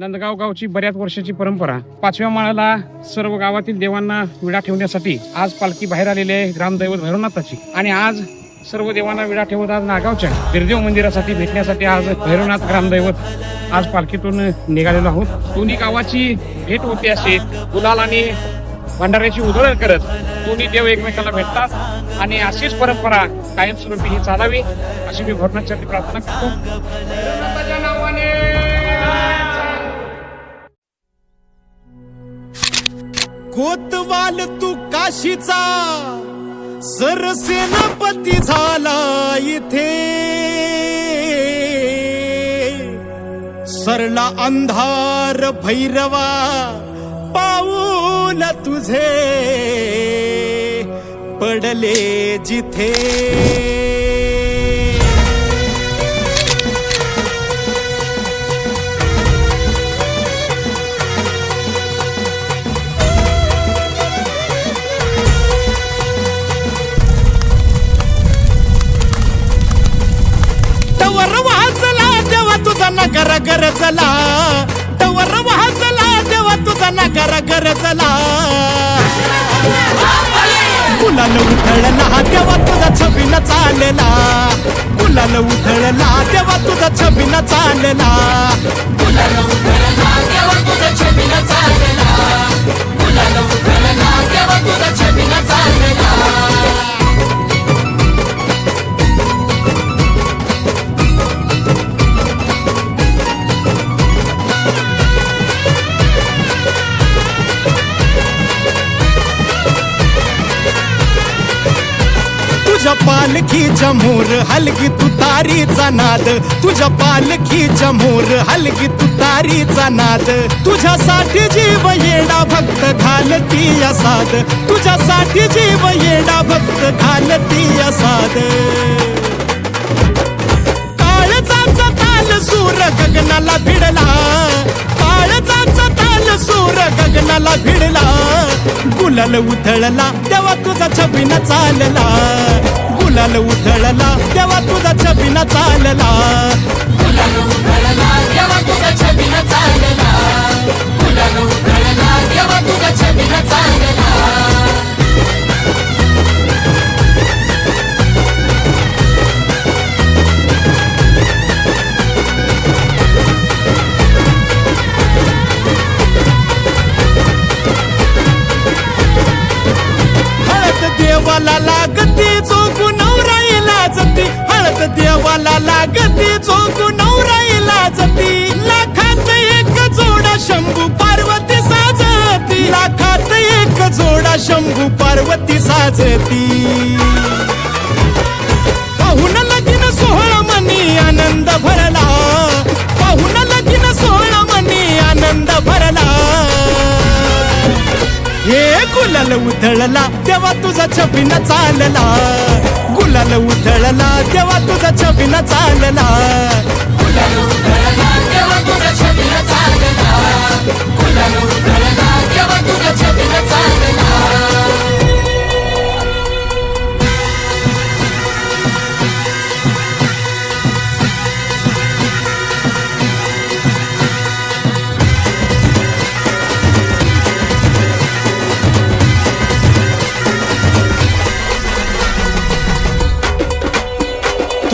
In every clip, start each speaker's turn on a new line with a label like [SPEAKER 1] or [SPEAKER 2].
[SPEAKER 1] नंदगाव गावची बऱ्याच वर्षाची परंपरा. पाचव्या माळ्याला सर्व गावातील देवांना विडा ठेवण्यासाठी आज पालखी बाहेर आलेली आहे ग्रामदैवत भैरवनाथाची. आणि आज सर्व देवांना विडा ठेवत आज नागावच्या बिरदेव मंदिरासाठी भेटण्यासाठी आज भैरवनाथ ग्रामदैवत आज पालखीतून निघालेलो आहोत. दोन्ही गावाची भेट होते असे गुलाल आणि भंडाऱ्याची उधळण करत दोन्ही देव एकमेकाला भेटतात. आणि अशीच परंपरा कायमस्वरूपी ही चालावी अशी मी भरण्यासाठी प्रार्थना करतो.
[SPEAKER 2] कोतवाल तू काशीचा सरसेनापती झाला इथे. सरला अंधार भैरवा पाऊल तुझे पडले जिथे. देवा तुझा नगर चला. टवर उथळला देवा तुझा नगर गरजला कुलाल उथळला देवा तुझा छबीन चालला. कुलाल उथळला देवा तुझा छबीन चालला. तुझ्या पालखी मोर हलगी तुतारीचा नाद. तुझ्या पालखी मोर हलगी तुतारीचा नाद. तुझ्यासाठी जीव येडा भक्त घालती असाद. तुझ्यासाठी जीव येडा भक्त घालती असाद. काळजाचा ताल सूर गगनाला भिडला. काळजाचा ताल सूर गगनाला भिडला. गुलाल उधळला तेव्हा तुझा छबीनं चालला. गुलाल उधळला तेव्हा तुझा छबिना चालला. हळद पार्वती साजती लगीन सोहळा मनी आनंद भरला. पाहुन लगीन सोहळा मनी आनंद भरला. हे गुलाल उधळला तेव्हा तुझा छबिन चालला. गुलाल उधळला तेव्हा तुझा छबिन चालला.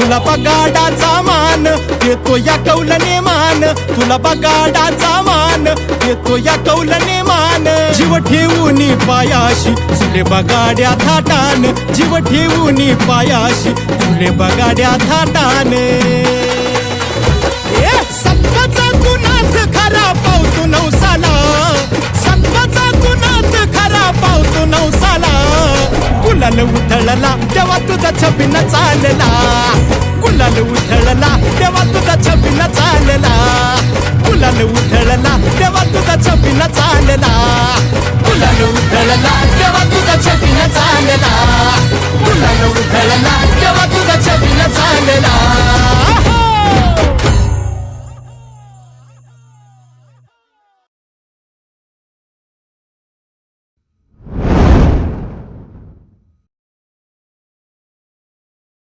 [SPEAKER 2] तुला बगाडाचा मान देतो या कौलने मान. तुला बगाडाचा मान देतो या कौलने मान. जीव ठेवून पायाशी तुले बगाड्या थाटान. जीव ठेवून पायाशी तुले बगाड्या थाटान. ए, सत्वाचा गुणात खरा पावतो नवसाला? सत्वाचा गुणात खरा पावतो नवसाला? गुलाल उधळला तुझा छबिन चालला. गुलाल उधळला तेव्हा तुझा छबिन चालला. गुलाल उधळला तेव्हा तुझा छबिन चालला. गुलाल उधळला तेव्हा तुझा छबिन चालला. गुलाल उधळला तेव्हा तुझा छबिन चालला.